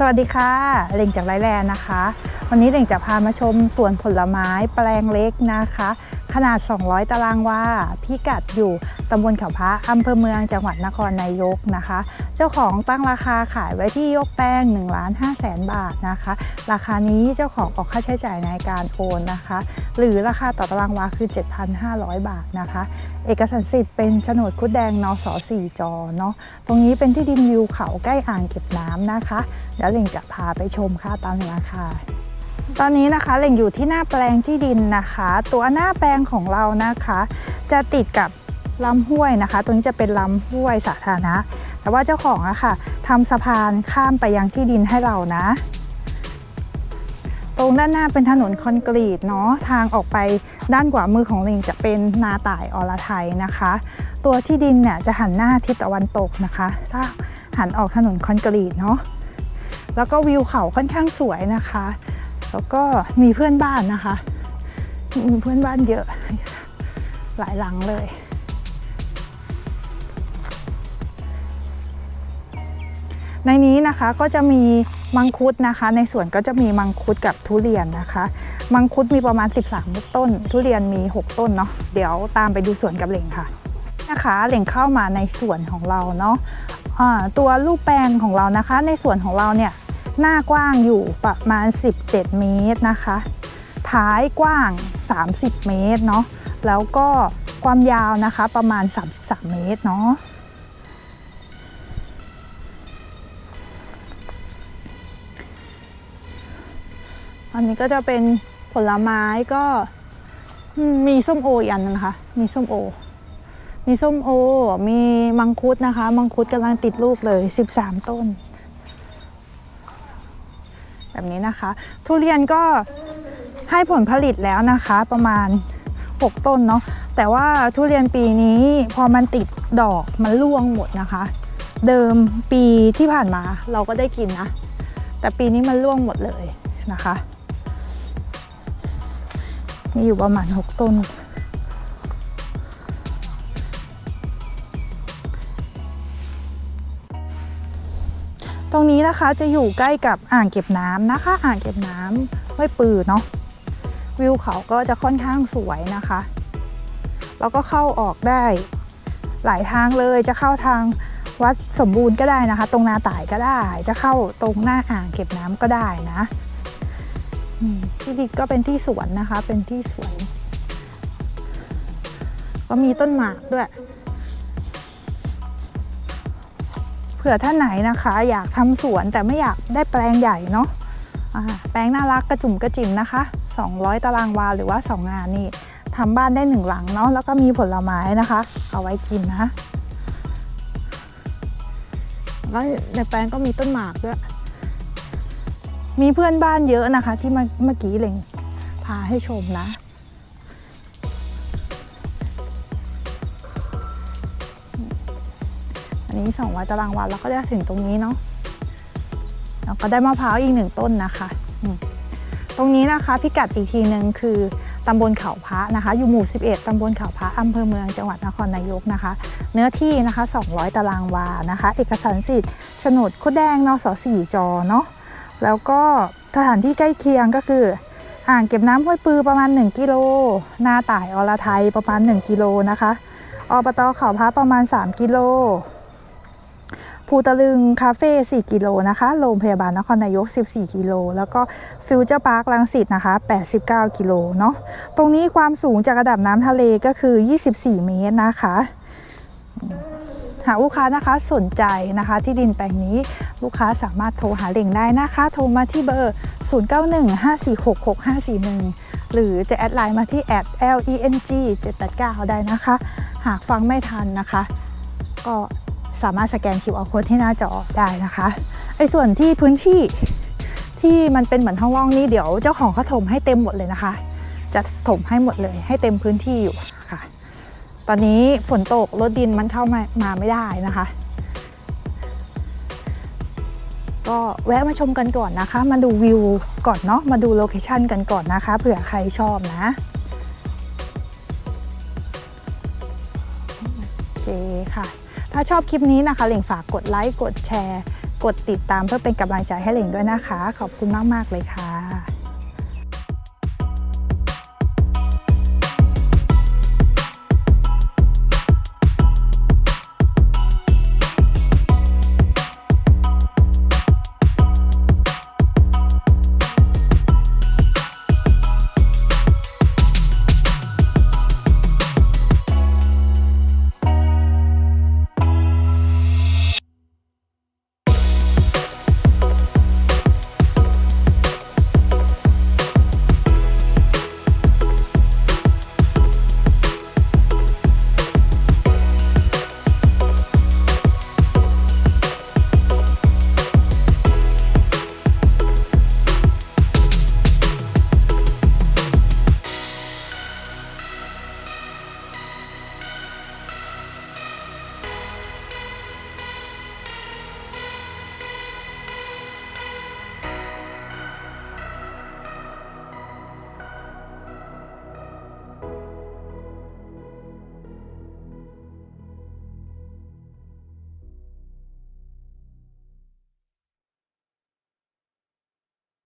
สวัสดีค่ะเล่งจากไรแลนนะคะ วันนี้เล่งจะพามาชมสวนผลไม้แปลงเล็กนะคะ ขนาด 200 ตารางวาพิกัดอยู่ ตำบลเขาพระอำเภอเมืองจังหวัดนครนายกนะคะ เจ้าของตั้งราคาขายไว้ที่ยกแป้ง1ล้าน5แสนบาทนะคะ ราคานี้เจ้าของออกค่าใช้จ่ายในการโอนนะคะ หรือราคาต่อตารางวาคือ 7,500 บาทนะคะ เอกสารสิทธิ์เป็นโฉนดคุดแดงนส4จอเนาะตรงนี้เป็นที่ดินวิวเขาใกล้อ่างเก็บน้ำนะคะ เดี๋ยวเล่งจะพาไปชมค่ะตามราคาตอนนี้นะคะเล่งอยู่ที่หน้าแปลงที่ดินนะคะ ตัวหน้าแปลงของเรานะคะ จะติดกับ ลำห้วยนะคะ ตรงนี้จะเป็นลำห้วยสาธารณะ แต่ว่าเจ้าของอะค่ะทำสะพานข้ามไปยังที่ดินให้เรานะ ตรงด้านหน้าเป็นถนนคอนกรีตเนาะ ทางออกไปด้านขวามือของล่งจะเป็นนาต่ายอรไทยนะคะ ตัวที่ดินเนี่ยจะหันหน้าทิศตะวันตกนะคะ ถ้าหันออกถนนคอนกรีตเนาะ แล้วก็วิวเขาค่อนข้างสวยนะคะ แล้วก็มีเพื่อนบ้านนะคะ มีเพื่อนบ้านเยอะหลายหลังเลย ในนี้นะคะก็จะมีมังคุดนะคะ ในสวนก็จะมีมังคุดกับทุเรียนนะคะ มังคุดมีประมาณ 13 ต้น ทุเรียนมี 6 ต้นเนาะเดี๋ยวตามไปดูสวนกับเหล่งค่ะนะคะเหล่งเข้ามาในสวนของเราเนาะะตัวรูปแปลงของเรานะคะ ในสวนของเราเนี่ยหน้ากว้างอยู่ประมาณ 17 เมตรนะคะ ท้ายกว้าง 30 เมตรเนาะแล้วก็ความยาวนะคะประมาณ 33 เมตรเนาะ อันนี้ก็จะเป็นผลไม้ก็มีส้มโออีกอันนึงนะคะมีส้มโอ มีส้มโอ มีมังคุดนะคะ มังคุดกำลังติดลูกเลย 13 ต้น แบบนี้นะคะ ทุเรียนก็ให้ผลผลิตแล้วนะคะประมาณ 6 ต้นเนาะ แต่ว่าทุเรียนปีนี้พอมันติดดอกมันร่วงหมดนะคะ เดิมปีที่ผ่านมาเราก็ได้กินนะ แต่ปีนี้มันร่วงหมดเลยนะคะ มีอยู่ประมาณ 6 ต้น ตรงนี้นะคะจะอยู่ใกล้กับอ่างเก็บน้ำนะคะ อ่างเก็บน้ำห้วยปือเนาะ วิวเขาก็จะค่อนข้างสวยนะคะ แล้วก็เข้าออกได้หลายทางเลยจะเข้าทางวัดสมบูรณ์ก็ได้นะคะ ตรงนาต่ายก็ได้ จะเข้าตรงหน้าอ่างเก็บน้ำก็ได้นะ ที่ดินก็เป็นที่สวนนะคะ เป็นที่สวน ก็มีต้นหมากด้วย เผื่อท่านไหนนะคะ อยากทำสวนแต่ไม่อยากได้แปลงใหญ่เนาะแปลงน่ารักกระจุ่มกระจิ๋มนะคะ 200 ตารางวาหรือว่า 2 งานนี่ทำบ้านได้หนึ่งหลังเนาะแล้วก็มีผลไม้นะคะ เอาไว้กินนะแล้วในแปลงก็มีต้นหมากด้วย มีเพื่อนบ้านเยอะนะคะ ที่เมื่อกี้เล็งพาให้ชมนะ อันนี้200ตารางวาแล้วก็จะถึงตรงนี้เนาะแล้วก็ได้มะพร้าวอีกหนึ่งต้นนะคะ ตรงนี้นะคะพิกัดอีกทีหนึ่งคือตำบลเขาพระนะคะ อยู่หมู่ 11 ตำบลเขาพระอำเภอเมืองจังหวัดนครนายกนะคะ เนื้อที่นะคะ 200 ตารางวานะคะ เอกสารสิทธิ์โฉนดคุดแดงนส4จอเนาะ แล้วก็สถานที่ใกล้เคียงก็คือ อ่างเก็บน้ำห้วยปือประมาณ 1 กิโล นาต่ายอรไทยประมาณ 1 กิโลนะคะอบตเขาพระประมาณ 3 กิโล ภูตะลึงคาเฟ่4กิโลนะคะ โรงพยาบาลนครนายก 14 กิโล แล้วก็ฟิวเจอร์พาร์คลังสิตนะคะ 89 กิโลเนาะ ตรงนี้ความสูงจากระดับน้ำทะเลก็คือ 24 เมตรนะคะหากลูกค้านะคะสนใจนะคะที่ดินแปลงนี้ ลูกค้าสามารถโทรหาเหล่งได้นะคะ โทรมาที่เบอร์ 0915466541 หรือจะแอดไลน์มาที่ @leng 789ได้นะคะ หากฟังไม่ทันนะคะ ก็สามารถสแกน QR code ที่หน้าจอได้นะคะไอ้ส่วนที่พื้นที่ที่มันเป็นเหมือนห้องว่างนี่เดี๋ยวเจ้าของเขาถมให้เต็มหมดเลยนะคะ จะถมให้หมดเลยให้เต็มพื้นที่อยู่ค่ะ ตอนนี้ฝนตกรถดินมันเข้ามามาไม่ได้นะคะ ก็แวะมาชมกันก่อนนะคะ มาดูวิวก่อนเนาะมาดูโลเคชันกันก่อนนะคะเผื่อใครชอบนะโอเคค่ะ ถ้าชอบคลิปนี้นะคะเหล่งฝากกดไลค์กดแชร์ กดติดตามเพื่อเป็นกำลังใจให้เหล่งด้วยนะคะ ขอบคุณมาก ๆ เลยค่ะ